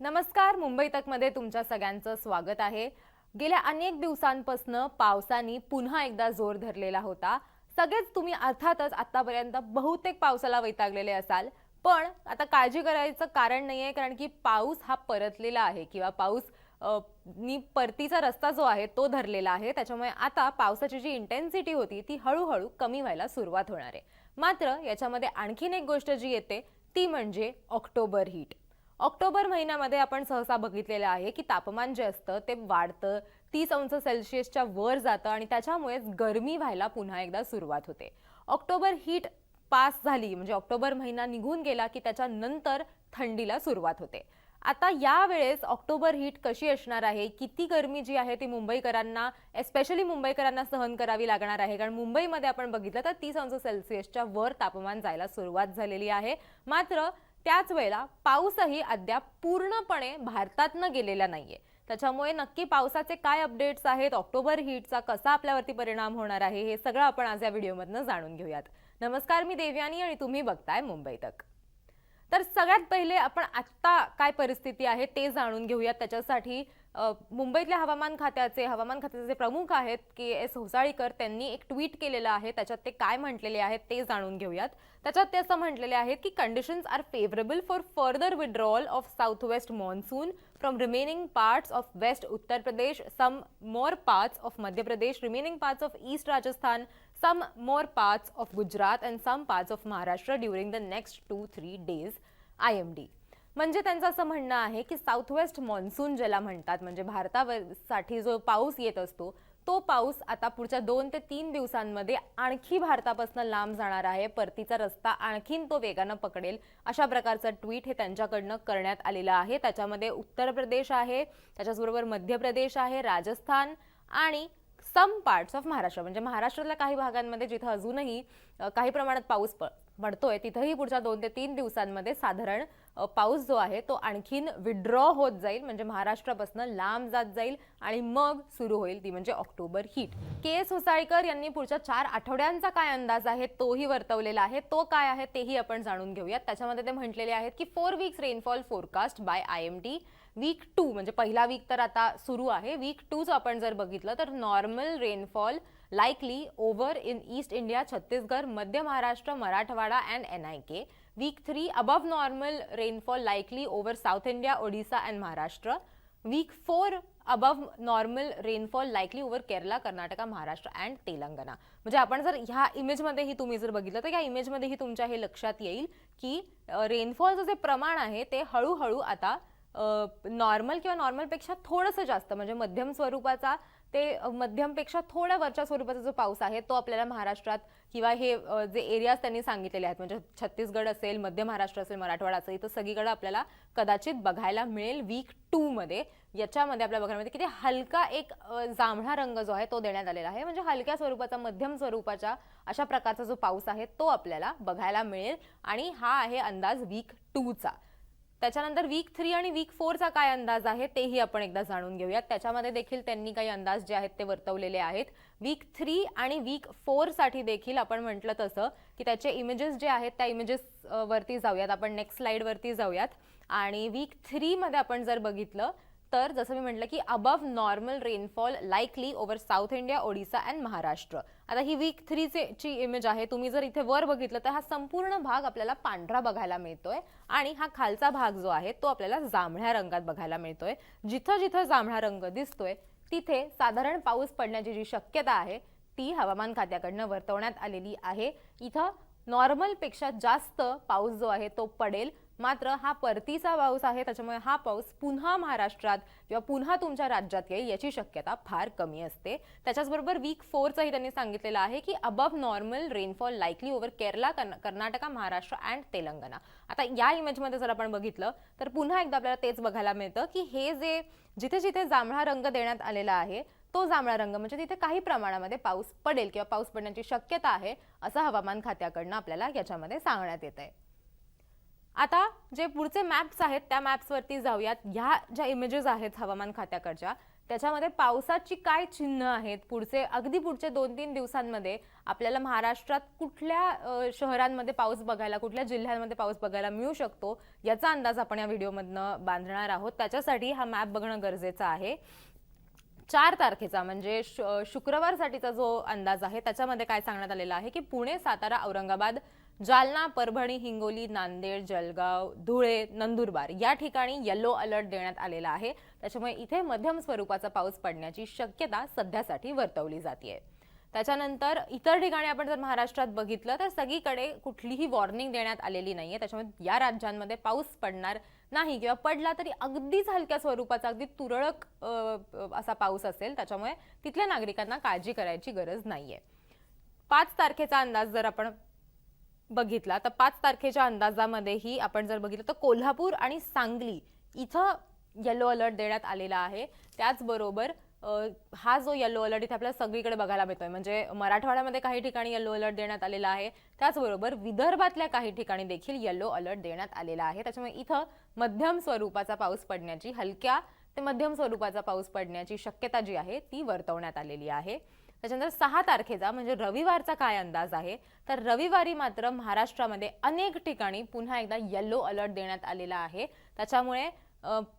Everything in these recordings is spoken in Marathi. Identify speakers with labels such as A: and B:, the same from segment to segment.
A: नमस्कार मुंबई तकमध्ये तुमच्या सगळ्यांचं स्वागत आहे. गेल्या अनेक दिवसांपासून पावसाने पुन्हा एकदा जोर धरलेला होता. सगळेच तुम्ही अर्थातच आतापर्यंत बहुतेक पावसाला वैतागलेले असाल. पण आता काळजी करायचं कारण नाही आहे कारण की पाऊस हा परतलेला आहे किंवा पाऊस नी परतीचा रस्ता जो आहे तो धरलेला आहे. त्याच्यामुळे आता पावसाची जी इंटेन्सिटी होती ती हळूहळू कमी व्हायला सुरुवात होणार आहे. मात्र याच्यामध्ये आणखीन एक गोष्ट जी येते ती म्हणजे ऑक्टोबर हीट ऑक्टोबर महिन्यामध्ये आपण सहसा बघितलेलं आहे की तापमान जे असतं ते वाढतं तीस अंश सेल्सिअसच्या वर जातं आणि त्याच्यामुळेच गरमी व्हायला पुन्हा एकदा सुरुवात होते. ऑक्टोबर हीट पास झाली म्हणजे ऑक्टोबर महिना निघून गेला की त्याच्यानंतर थंडीला सुरुवात होते. आता यावेळेस ऑक्टोबर हीट कशी असणार आहे? किती गरमी जी आहे ती मुंबईकरांना एस्पेशली मुंबईकरांना सहन करावी लागणार आहे? कारण मुंबईमध्ये आपण बघितलं तर तीस अंश सेल्सिअसच्या वर तापमान जायला सुरुवात झालेली आहे. मात्र त्याच वेळेला पाऊसही अद्याप पूर्णपणे भारतातनं गेलेला नाहीये. त्याच्यामुळे नक्की पावसाचे काय अपडेट्स आहेत ऑक्टोबर हीटचा कसा आपल्यावरती परिणाम होणार आहे हे सगळं आपण आज या व्हिडिओमधनं जाणून घेऊयात. नमस्कार मी देवयानी आणि तुम्ही बघताय मुंबई तक. तर सगळ्यात पहिले आपण आत्ता काय परिस्थिती आहे ते जाणून घेऊयात. त्याच्यासाठी मुंबईतल्या हवामान खात्याचे हवामान खात्याचे जे प्रमुख आहेत के एस होसाळीकर त्यांनी एक ट्विट केलेलं आहे. त्याच्यात ते काय म्हटलेले आहेत ते जाणून घेऊयात. त्याच्यात ते असं म्हटलेले आहेत की conditions are favourable for further withdrawal of south west monsoon from remaining parts of west Uttar Pradesh some more parts of Madhya Pradesh remaining parts of east Rajasthan some more parts of Gujarat and some parts of Maharashtra during the next two three days I M D म्हणजे त्यांचं असं म्हणणं आहे की साऊथ वेस्ट मॉन्सून ज्याला म्हणतात म्हणजे भारतासाठी जो पाऊस येत असतो तो पाऊस आता पुढच्या दोन ते तीन दिवसांमध्ये आणखी भारतापासून लांब जाणार आहे. परतीचा रस्ता आणखीन तो वेगानं पकडेल अशा प्रकारचं ट्विट हे त्यांच्याकडनं करण्यात आलेलं आहे. त्याच्यामध्ये उत्तर प्रदेश आहे त्याच्याचबरोबर मध्य प्रदेश आहे राजस्थान आणि सम पार्ट्स ऑफ महाराष्ट्र. म्हणजे महाराष्ट्रातल्या काही भागांमध्ये जिथं अजूनही काही प्रमाणात पाऊस पडतोय तिथंही पुढच्या दोन ते तीन दिवसांमध्ये साधारण पाऊस जो आहे तो आणखीन विड्रॉ होत जाईल म्हणजे महाराष्ट्रापासून लांब जात जाईल आणि मग सुरू होईल ती म्हणजे October heat K S Hosalikar यांनी पुढच्या चार आठवड्यांचा काय अंदाज आहे तोही वर्तवलेला आहे तो काय आहे तेही आपण जाणून घेऊयात. त्याच्यामध्ये ते म्हटलेले आहेत की four weeks rainfall forecast by I M D week two म्हणजे पहिला वीक तर आता सुरू आहे. वीक टूचं आपण जर बघितलं तर normal rainfall likely over in east India Chhattisgarh Madhya Maharashtra Marathwada and N I K week three above normal rainfall likely over south India Odisha and Maharashtra week four above normal rainfall likely over Kerala Karnataka Maharashtra and Telangana म्हणजे आपण जर ह्या इमेजमध्येही तुम्ही जर बघितलं तर या इमेजमध्येही तुमच्या हे लक्षात येईल की रेनफॉलचं जे प्रमाण आहे ते हळूहळू आता नॉर्मल किंवा नॉर्मलपेक्षा थोडंसं जास्त म्हणजे मध्यम स्वरूपाचा ते मध्यमपेक्षा थोड्या वरच्या स्वरूपाचा जो पाऊस आहे तो आपल्याला महाराष्ट्रात किंवा हे जे एरियाज त्यांनी सांगितलेले आहेत म्हणजे छत्तीसगड असेल मध्य महाराष्ट्र असेल मराठवाडा असेल इथं सगळीकडे आपल्याला कदाचित बघायला मिळेल वीक टूमध्ये याच्यामध्ये आपल्याला बघायला मिळते की ते हलका एक जांभळा रंग जो आहे तो देण्यात आलेला आहे. म्हणजे हलक्या स्वरूपाचा मध्यम स्वरूपाच्या अशा प्रकारचा जो पाऊस आहे तो आपल्याला बघायला मिळेल. आणि हा आहे अंदाज वीक टूचा त्याच्यानंतर वीक थ्री आणि वीक फोरचा काय अंदाज आहे तेही आपण एकदा जाणून घेऊयात. त्याच्यामध्ये देखील त्यांनी काही अंदाज जे आहेत ते वर्तवलेले आहेत. वीक थ्री आणि वीक फोरसाठी देखील आपण म्हटलं तसं की त्याचे इमेजेस जे आहेत त्या इमेजेस वरती जाऊयात. आपण नेक्स्ट स्लाईडवरती जाऊयात. आणि वीक थ्रीमध्ये आपण जर बघितलं तर जसं मी म्हटलं की above normal rainfall likely over south India Odisha and Maharashtra आता ही वीक थ्रीचे ची इमेज आहे. तुम्ही जर इथे वर बघितलं तर हा संपूर्ण भाग आपल्याला पांढरा बघायला मिळतोय आणि हा खालचा भाग जो आहे तो आपल्याला जांभळ्या रंगात बघायला मिळतोय. जिथं जिथं जांभळा रंग दिसतोय तिथे साधारण पाऊस पडण्याची जी शक्यता आहे ती हवामान खात्याकडनं वर्तवण्यात आलेली आहे. इथं नॉर्मलपेक्षा जास्त पाऊस जो आहे तो पडेल. मात्र हा परतीचा पाऊस आहे त्याच्यामुळे हा पाऊस पुन्हा महाराष्ट्रात किंवा पुन्हा तुमच्या राज्यात येईल याची शक्यता फार कमी असते. त्याच्याचबरोबर वीक फोरचंही त्यांनी सांगितलेलं आहे की above normal rainfall likely over Kerala Karnataka Maharashtra and Telangana आता या इमेजमध्ये जर आपण बघितलं तर पुन्हा एकदा आपल्याला तेच बघायला मिळतं की हे जे जिथे जिथे जांभळा रंग देण्यात आलेला आहे तो जांभळा रंग म्हणजे तिथे काही प्रमाणामध्ये पाऊस पडेल किंवा पाऊस पडण्याची शक्यता आहे असं हवामान खात्याकडनं आपल्याला याच्यामध्ये सांगण्यात येत आहे आता जे पुढचे मॅप्स आहेत त्या मॅप्सवरती जाऊयात. ह्या ज्या इमेजेस आहेत हवामान खात्याकडच्या त्याच्यामध्ये पावसाची काय चिन्ह आहेत? पुढचे अगदी पुढचे दोन तीन दिवसांमध्ये आपल्याला महाराष्ट्रात कुठल्या शहरांमध्ये पाऊस बघायला कुठल्या जिल्ह्यांमध्ये पाऊस बघायला मिळू शकतो? याचा अंदाज आपण या व्हिडिओमधनं बांधणार आहोत. त्याच्यासाठी हा मॅप बघणं गरजेचं आहे. चार तारखेचा म्हणजे शुक्रवारसाठीचा जो अंदाज आहे त्याच्यामध्ये काय सांगण्यात आलेला आहे की पुणे सातारा औरंगाबाद जालना परभणी हिंगोली नांदेड जळगाव धुळे नंदुरबार या ठिकाणी येलो अलर्ट देण्यात आलेला आहे. त्याच्यामुळे इथे मध्यम स्वरूपाचा पाऊस पडण्याची शक्यता सध्यासाठी वर्तवली जाते त्याच्यानंतर इतर ठिकाणी आपण जर महाराष्ट्रात बघितलं तर सगळीकडे कुठलीही वॉर्निंग देण्यात आलेली नाहीये. त्याच्यामुळे या राज्यांमध्ये पाऊस पडणार नाही किंवा पडला तरी अगदीच हलक्या स्वरूपाचा अगदी तुरळक असा पाऊस असेल त्याच्यामुळे तिथल्या नागरिकांना काळजी करायची गरज नाहीये. पाच तारखेचा अंदाज जर आपण बघितला तर पाच तारखेच्या अंदाजामध्येही आपण जर बघितलं तर कोल्हापूर आणि सांगली इथं येलो अलर्ट देण्यात आलेला आहे. त्याचबरोबर हा जो येलो अलर्ट इथे आपल्याला सगळीकडे बघायला मिळतोय. म्हणजे मराठवाड्यामध्ये काही ठिकाणी येलो अलर्ट देण्यात आलेला आहे. त्याचबरोबर विदर्भातल्या काही ठिकाणी देखील येलो अलर्ट देण्यात आलेला आहे. त्याच्यामुळे इथं मध्यम स्वरूपाचा पाऊस पडण्याची हलक्या ते मध्यम स्वरूपाचा पाऊस पडण्याची शक्यता जी आहे ती वर्तवण्यात आलेली आहे. त्याच्यानंतर सहा तारखेचा म्हणजे रविवारचा काय अंदाज आहे? तर रविवारी मात्र महाराष्ट्रामध्ये अनेक ठिकाणी पुन्हा एकदा येल्लो अलर्ट देण्यात आलेला आहे. त्याच्यामुळे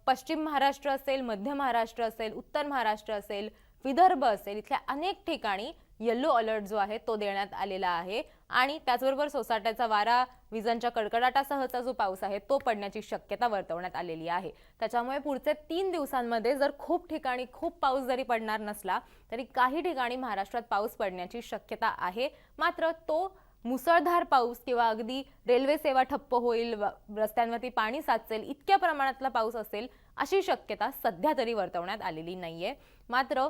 A: पश्चिम महाराष्ट्र असेल मध्य महाराष्ट्र असेल उत्तर महाराष्ट्र असेल विदर्भ असेल इथल्या अनेक ठिकाणी येल्लो अलर्ट जो आहे तो देण्यात आलेला आहे. आणि त्याचबरोबर सोसाट्याचा वारा विजांच्या कडकडाटासहचा जो पाऊस आहे तो पडण्याची शक्यता वर्तवण्यात आलेली आहे. त्याच्यामुळे पुढचे तीन दिवसांमध्ये जर खूप ठिकाणी खूप पाऊस जरी पडणार नसला तरी काही ठिकाणी महाराष्ट्रात पाऊस पडण्याची शक्यता आहे. मात्र तो मुसळधार पाऊस किंवा अगदी रेल्वे सेवा ठप्प होईल व- रस्त्यांवरती पाणी साचेल इतक्या प्रमाणातला पाऊस असेल अशी शक्यता सध्या तरी वर्तवण्यात आलेली नाहीये. मात्र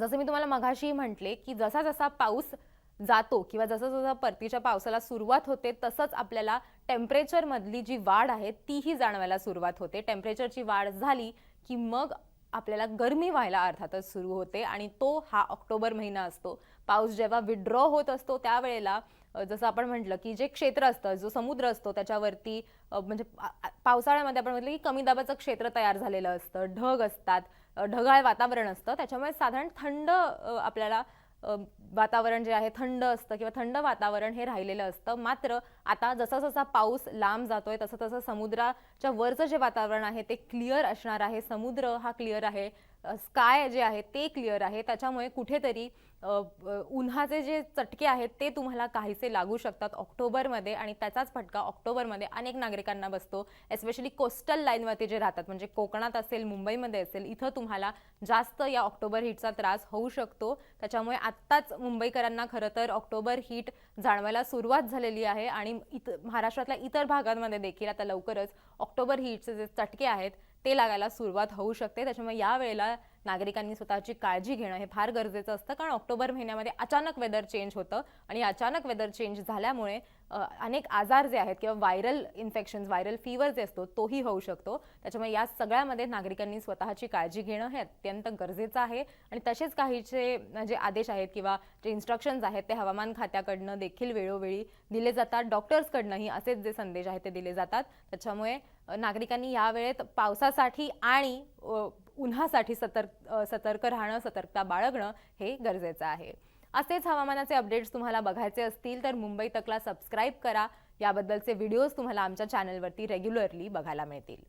A: जसं मी तुम्हाला मघाशी म्हटले की जसा जसा पाऊस जातो किंवा जसं जसं परतीच्या पावसाला सुरुवात होते तसंच आपल्याला टेम्परेचरमधली जी वाढ आहे तीही जाणवायला सुरुवात होते. टेम्परेचरची वाढ झाली की मग आपल्याला गरमी व्हायला अर्थातच सुरू होते आणि तो हा ऑक्टोबर महिना असतो. पाऊस जेव्हा विड्रॉ होत असतो त्यावेळेला जसं आपण म्हटलं की जे क्षेत्र असतं जो समुद्र असतो त्याच्यावरती म्हणजे पावसाळ्यामध्ये आपण म्हटलं की कमी दाबाचं क्षेत्र तयार झालेलं असतं. ढग असतात. ढगाळ वातावरण असतं. त्याच्यामुळे साधारण थंड आपल्याला वातावरण जे आहे थंड असतं किंवा थंड वातावरण हे राहिलेलं असतं. मात्र आता जसा जसा पाऊस लांब जातोय तसं तसं समुद्राच्या वरचं जे वातावरण आहे ते क्लिअर असणार आहे. समुद्र हा क्लिअर आहे. स्काय जे आहे ते क्लिअर आहे. त्याच्यामुळे कुठेतरी उन्हाचे जे चटके आहेत ते तुम्हाला काहीसे लागू शकतात ऑक्टोबरमध्ये आणि त्याचाच फटका ऑक्टोबरमध्ये अनेक नागरिकांना बसतो. एस्पेशली कोस्टल लाईनवरती जे राहतात म्हणजे कोकणात असेल मुंबईमध्ये असेल इथं तुम्हाला जास्त या ऑक्टोबर हीटचा त्रास होऊ शकतो. त्याच्यामुळे आत्ताच मुंबईकरांना खरं तर ऑक्टोबर हीट जाणवायला सुरुवात झालेली आहे आणि इत महाराष्ट्रातल्या इतर भागांमध्ये देखील आता लवकरच ऑक्टोबर हीटचे जे चटके आहेत ते लागायला सुरुवात होऊ शकते. त्याच्यामुळे या वेळेला नागरिकांनी स्वतःची काळजी घेणं हे फार गरजेचं असतं. कारण ऑक्टोबर महिन्यामध्ये अचानक वेदर चेंज होतं आणि अचानक वेदर चेंज झाल्यामुळे अनेक आजार जे आहेत किंवा व्हायरल इन्फेक्शन व्हायरल फीवर जे असतो तोही होऊ शकतो. त्याच्यामुळे या सगळ्यामध्ये नागरिकांनी स्वतःची काळजी घेणं हे अत्यंत गरजेचं आहे. आणि तसेच काहीचे जे आदेश आहेत किंवा जे इन्स्ट्रक्शन्स आहेत ते हवामान खात्याकडनं देखील वेळोवेळी दिले जातात. डॉक्टर्सकडनंही असेच जे संदेश आहेत ते दिले जातात. त्याच्यामुळे नागरिकांनी या वेळेत पावसासाठी आणि उन्हासाठी सतर्क सतर्क राहणं सतर्कता बाळगणं हे गरजेचं आहे. असेच हवामानाचे अपडेट्स तुम्हाला बघायचे असतील तर मुंबई तकला सबस्क्राईब करा. याबद्दलचे व्हिडिओज तुम्हाला आमच्या चॅनलवरती रेग्युलरली बघायला मिळतील.